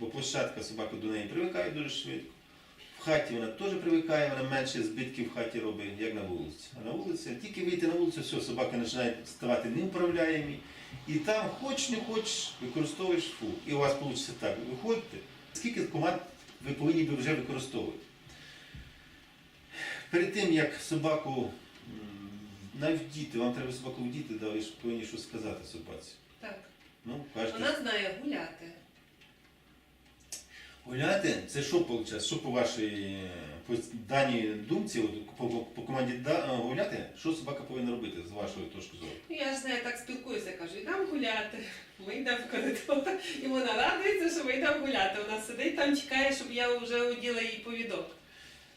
бо площадка собака до неї привикає дуже швидко. В хаті вона теж привикає, вона менше збитків в хаті робить, як на вулиці. А на вулиці, тільки вийти на вулицю, все, собаки починають ставати неуправляємі. І там, хоч не хоч, використовуєш фу. І у вас вийде так. Виходьте. Скільки команд ви повинні вже використовувати? Перед тим, як собаку м, навіть вдіти, вам треба собаку вдіти, да, ви ж повинні щось сказати собаці. Так. Ну, кажете, Вона знає гуляти. Гуляти, це що виходить? Що по вашій по даній думці, от, по, по, по команді да, е, гуляти, що собака повинна робити з вашої точки зору? Ну, Я ж з нею так спілкуюся, кажу, йдемо гуляти. Ми йдемо в коридор. І вона радується, що ми йдемо гуляти. Вона сидить там, чекає, щоб я вже оділа їй повідок.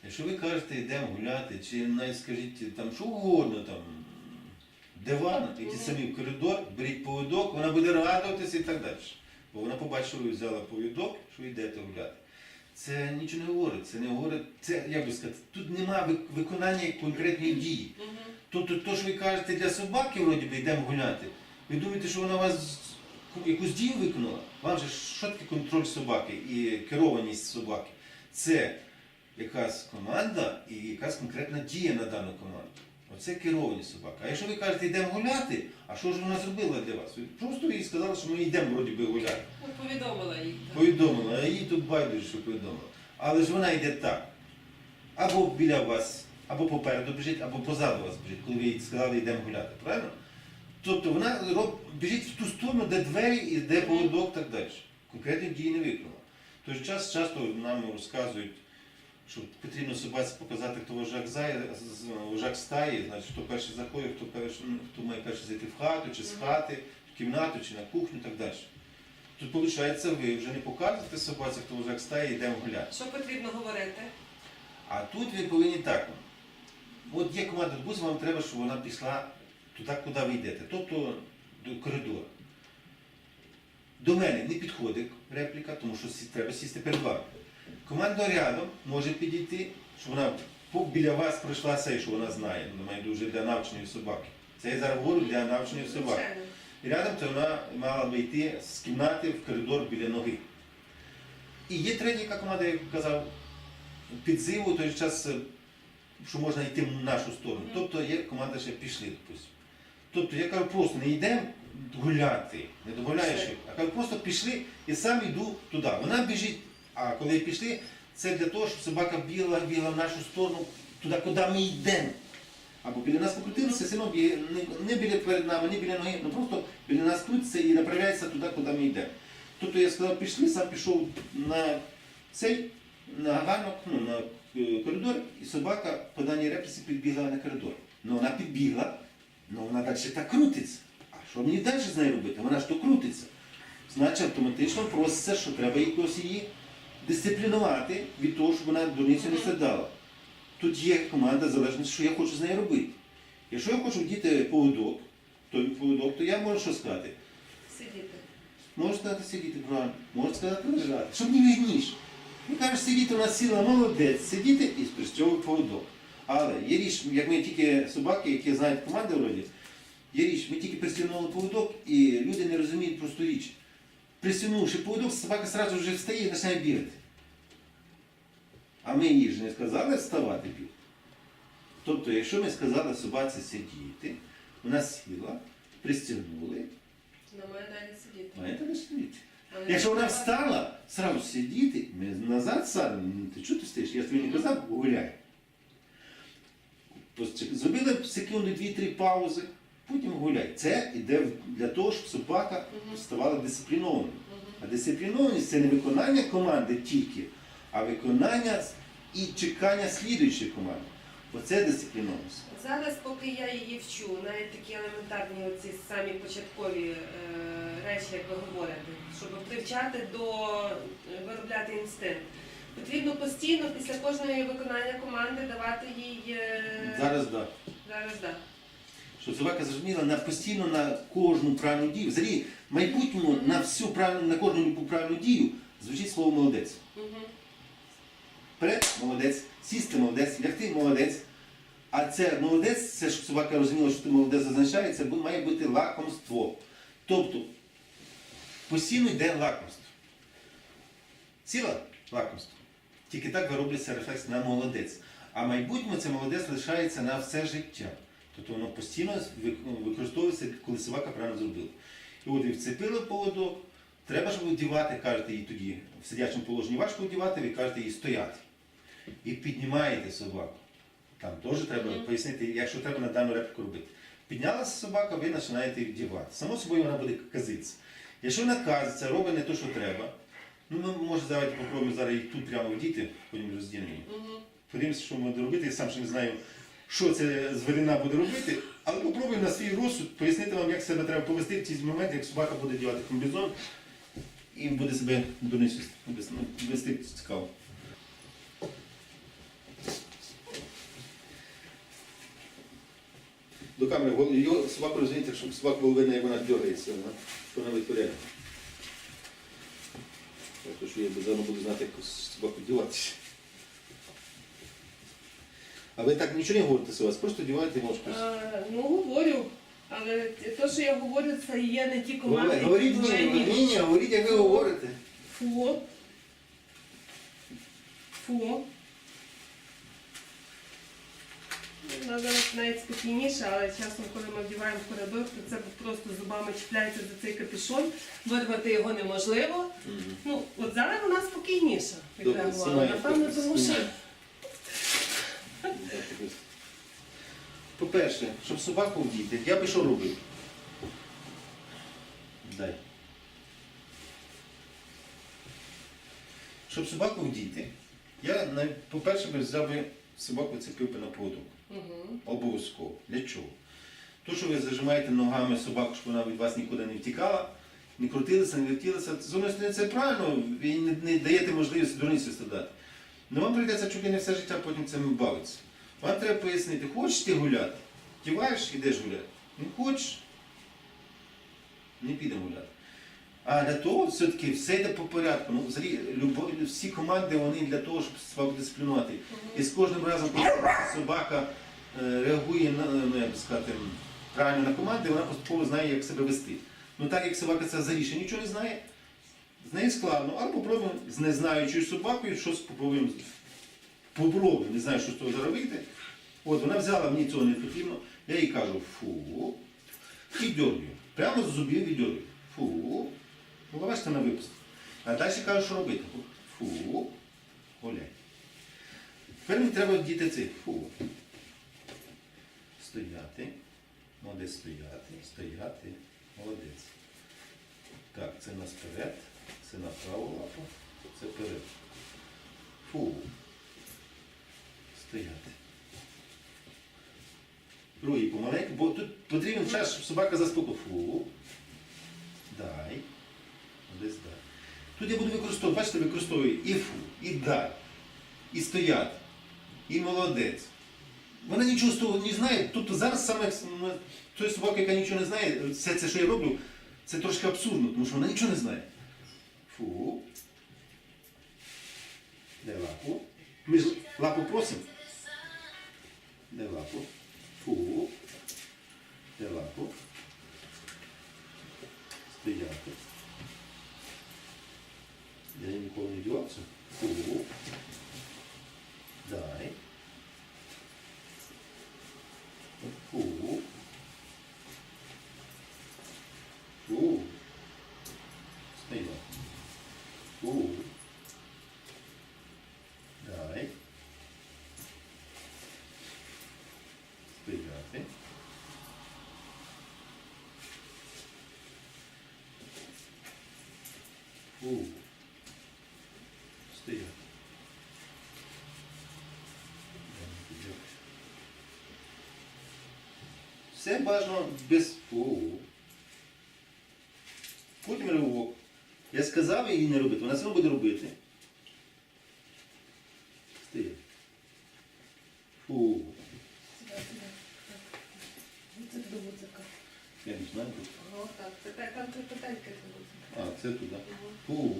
Якщо ви кажете, йдемо гуляти, чи навіть скажіть там що угодно, там диван, йдіть самі в коридор, беріть повідок, вона буде радуватися і так далі. Бо вона побачила, ви взяла повідок, що йдете гуляти. Це нічого не говорить, це не говорить, це як би сказати, тут немає виконання конкретної дії. Тобто, то, що ви кажете для собаки, вроді би, йдемо гуляти, ви думаєте, що вона вас якусь дію виконала? Вам же що таке контроль собаки і керованість собаки? Це якась команда і якась конкретна дія на дану команду. Оце керованість собаки. А якщо ви кажете, йдемо гуляти, а що ж вона зробила для вас? Просто їй сказали, що ми йдемо вроді би гуляти. Повідомила їй. Повідомила, а їй тут байдуже, що повідомила. Але ж вона йде так. Або біля вас, або попереду біжить, або позаду вас біжить, коли ви їй сказали, йдемо гуляти. Правильно? Тобто вона роб- біжить в ту сторону, де двері і де поводок, так далі. Конкретні дії не виконала. В той час часто нам розказують, що потрібно собаці показати, хто вожак, зай, вожак стаї, значить, хто перший заходить, хто, перший, хто має перший зайти в хату, чи з хати, в кімнату, чи на кухню і так далі. Тут виходить, ви вже не показуєте собаці, хто вожак стаї, йдемо гуляти. Що потрібно говорити? А тут ви повинні так. От є команда бус, вам треба, щоб вона пішла туди, куди ви йдете, тобто до коридору. До мене не підходить репліка, тому що треба сісти перед вами. Команда рядом може підійти, щоб вона біля вас пройшла цей, що вона знає, вона має дуже для навченої собаки. Це я зараз говорю для навченої собаки. І рядом то вона мала би йти з кімнати в коридор біля ноги. І є третя команда, як казав, підзиву, в той же час, е, що можна йти в нашу сторону. Тобто є команда ще пішли, допустим. Тобто я кажу, просто не йдемо гуляти, не Все. їх, а кажу, просто пішли і сам йду туди. Вона біжить, а коли пішли, це для того, щоб собака бігла, бігла в нашу сторону, туди, куди ми йдемо. Або біля нас покрутилися, все одно бі- не, біля перед нами, не біля ноги, ну просто біля нас крутиться і направляється туди, куди ми йдемо. Тобто я сказав, пішли, сам пішов на цей, на ганок, ну, на е, коридор, і собака по даній репліці підбігла на коридор. Ну вона підбігла, ну вона далі так крутиться. А що мені далі з нею робити? Вона ж то крутиться. Значить, автоматично проситься, що треба якось її дисциплінувати від того, щоб вона дурницю не сідала. Тут є команда залежно, що я хочу з нею робити. Якщо я хочу вдіти поводок, то поводок, то я можу що сказати? Сидіти. Можу сказати сидіти правильно, можу сказати лежати. Щоб не вигніш. Ну кажеш, сидіти у нас сіла молодець, сидіти і спристьовує поводок. Але є річ, як ми тільки собаки, які знають команди вроді, є річ, ми тільки пристягнули поводок, і люди не розуміють просту річ. Пристягнувши поводок, собака одразу вже встає і починає бігати. А ми їй ж не сказали вставати бігати. Тобто, якщо ми сказали собаці сидіти, вона сіла, пристягнули, Вона має далі сидіти. має тебе сидіти. Але Якщо вона встала, сразу сидіти, ми назад садимо. Ну, Ти чого ти стоїш? Я тобі не казав, гуляй. Зробили секунди, дві-три паузи, потім гуляй. Це йде для того, щоб собака ставала дисциплінованою. А дисциплінованість це не виконання команди тільки, а виконання і чекання слідуючої команди. Оце дисциплінованість. Зараз, поки я її вчу, навіть такі елементарні оці самі початкові е, речі, як ви говорите, щоб привчати до е, виробляти інстинкт. Потрібно постійно після кожної виконання команди давати їй е, Зараз так. зараз да. Щоб собака зрозуміла на постійно на кожну правильну дію. Взагалі, в майбутньому на всю правильну, на кожну любу правильну дію звучить слово молодець. Вперед молодець, сісти молодець, лягти молодець. А це молодець, це щоб собака розуміла, що ти молодець означає, це має бути лакомство. Тобто постійно йде лакомство. Сіла лакомство. Тільки так виробляється рефлекс на молодець. А майбутньому це молодець лишається на все життя. Тобто воно постійно ну, використовується, коли собака правильно зробила. І от і вцепили поводок, треба ж одівати, кажете їй тоді, в сидячому положенні важко одівати, ви кажете їй стояти. І піднімаєте собаку. Там теж треба Мгм. пояснити, якщо треба на дану репліку робити. Піднялася собака, ви починаєте її вдівати. Само собою вона буде казитися. Якщо вона казиться, робить не те, що треба, ну ми може давайте попробуємо зараз її тут прямо вдіти, потім розділимо. її. Мгм. Подивимося, що ми робити. Я сам ще не знаю, що це звірина буде робити, але попробуємо на свій розсуд пояснити вам, як себе треба повести в ці моменти, як собака буде дівати комбізон і буде себе донизу вести цікаво. До камери його собаку розумієте, щоб собаку було видно, як вона дергається, що вона витворяє. Так що я заодно буду знати, як собаку діватися. А ви так нічого не говорите з вас, просто діваєте ножку. Ну, говорю. Але те, що я говорю, це є не ті команди, Говоріть які ні, ні, ні, говоріть, як ви говорите. Фу. Фу. Вона зараз навіть спокійніше, але часом, коли ми вдіваємо в коридор, то це просто зубами чіпляється за цей капюшон, вирвати його неможливо. Ну, от зараз вона спокійніша Добре, відреагувала. знімаю. Напевно, тому що Знімаю. По-перше, щоб собаку вдіти, я би що робив? Дай. Щоб собаку вдіти, я по-перше би взяв би собаку цепив би на поводок. Мгм. Обов'язково. Для чого? То, що ви зажимаєте ногами собаку, щоб вона від вас нікуди не втікала, не крутилася, не летілася, з однієї сторони це правильно, ви не, не даєте можливість дурниці страдати. Але вам прийдеться чуть ли не все життя потім цим бавитися. Вам треба пояснити, хочеш ти гуляти, вдіваєш, ідеш гуляти. Не хочеш, не підемо гуляти. А для того все-таки все йде по порядку. Ну, взагалі, любо- всі команди вони для того, щоб собаку дисциплінувати. І з кожним разом, коли собака е, реагує на, ну, як би сказати, правильно на команди, вона поступово знає, як себе вести. Ну так як собака це взагалі ще нічого не знає, з нею складно, але попробуємо з незнаючою собакою щось попробуємо. Попробуємо, не знаю, що з того заробити. От вона взяла, мені цього не потрібно, я їй кажу фу і дьоргаю. Прямо з зубів і віддьоргаю. Фу. Ну, на випуск. А далі кажу, що робити. Фу. Гуляй. Тепер мені треба діти цих. Фу. Стояти. Молодець стояти. Стояти. Молодець. Так, це нас вперед. Це на праву лапу. Це вперед. Фу. Стояти. Другий помаленьку, бо тут потрібен час, щоб собака заспокоїла. Фу. Дай. Молодець дай. Тут я буду використовувати, бачите, використовую і фу, і дай, і стояти, і молодець. Вона нічого з того не знає. Тобто зараз саме той собака, яка нічого не знає, все це, що я роблю, це трошки абсурдно, тому що вона нічого не знає. Фу. Дай лапу. Ми ж лапу просимо. Дай лапу. Фу. Дай лапу. Стояти. Я ніколи не дівався. Фу. Дай. Фу. Фу. Стояти. Фу. Дай. Стояти. Фу. Стояти. Все бажано без фу. Потім ривок. Я сказав їй не робити, вона все буде робити. Стояти. Фу. Я не знаю. О, так. Це та- там до гуцика. А, це туди. Фу.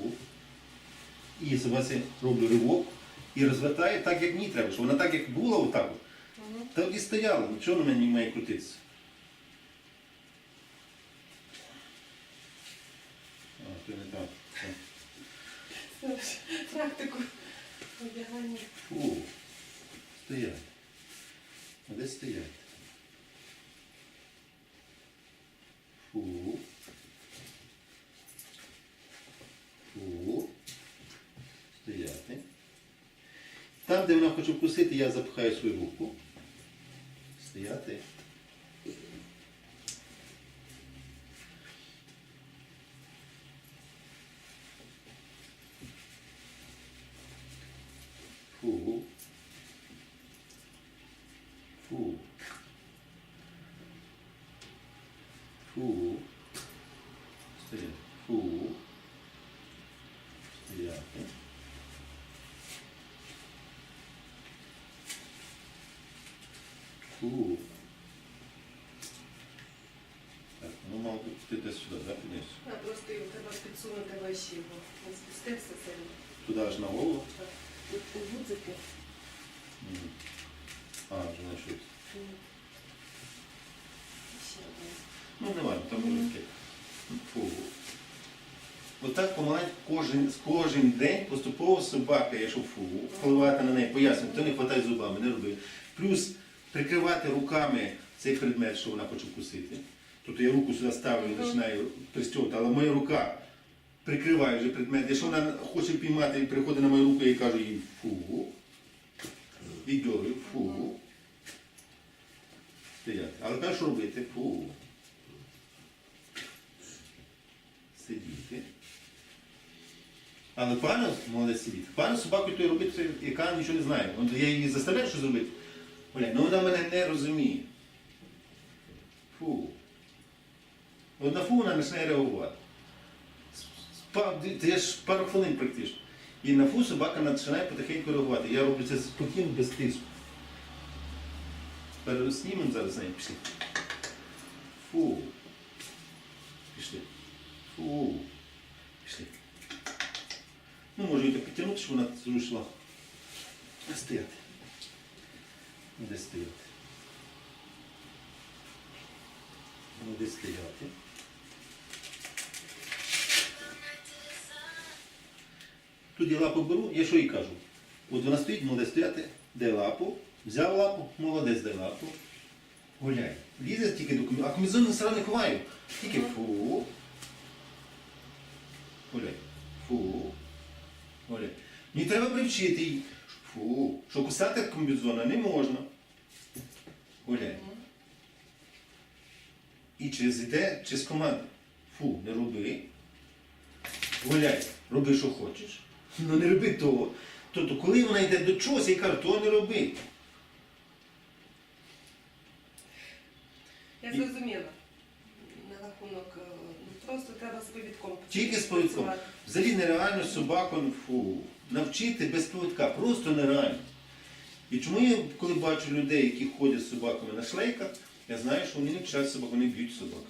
І собаці роблю ривок і розвертаю так, як мені треба, щоб вона так, як була отак, так і стояла. Нічого на мені не має крутитися. А, то не так. Практику одягання. Фу. Стоять. А де стоять? Фу. Стояти. Де вона хоче вкусити, я запхаю свою руку. Стояти. Фу. Фу. Стоять. Фу. Стояти. Фу. Так, ну мав би ти десь сюди, да, підеш? А просто його треба підсунути вище його. Він спустився сильно. Туди аж на голову. Так. Тут у гудзики. Мгм. А, вже. Ще один. Ну, немає, там буде таке. Фу. Отак помаленьку кожен, з кожен день поступово собака, якщо фу, впливати на неї, пояснювати, то не хватає зубами, не роби. Плюс прикривати руками цей предмет, що вона хоче вкусити. Тобто я руку сюди ставлю і починаю пристьовувати, але моя рука прикриває вже предмет. Якщо вона хоче піймати і приходить на мою руку, я кажу їй фу. І дьоргаю, фу. Стояти. Але перше що робити? Фу. Сидіти. Але пане молодець сидіти. Пане собаку той робити, яка нічого не знає. Я її заставляю щось зробити. Оля, ну вона мене не розуміє. Фу. От на фу вона починає реагувати. Це ж пару хвилин практично. І на фу собака починає потихеньку реагувати. Я роблю це спокійно, без тиску. Переснімемо зараз з нею. Пішли. Фу. Пішли. Фу. Пішли. Ну, може її так підтягнути, щоб вона зрушила. Стояти. Ну, Де стояти? Ну, де стояти? Я лапу беру, я що їй кажу? От вона стоїть, молодець стояти, дай лапу, взяв лапу, молодець дай лапу. Гуляй. Лізе тільки до комізону, а комізон все одно не ховаю. Тільки фу. Гуляй. Фу. Гуляй. Мені треба привчити її. Фу. Що кусати комбінзона не можна. Гуляй. І чи зійде, чи з команди. Фу, не роби. Гуляй, роби, що хочеш. Ну не роби того. Тобто, коли вона йде до чогось, я кажу, того не роби. Я зрозуміла. На рахунок, е, ну, просто треба з повідком. Тільки з повідком. Взагалі нереально собаку фу, навчити без повідка, просто нереально. І чому я, коли бачу людей, які ходять з собаками на шлейках, я знаю, що вони не вчать собак, вони б'ють собак.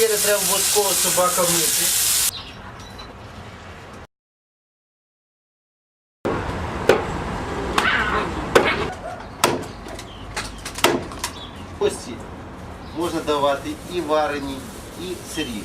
Не треба обов'язково собака вмити. Можна давати і варені, і сирі.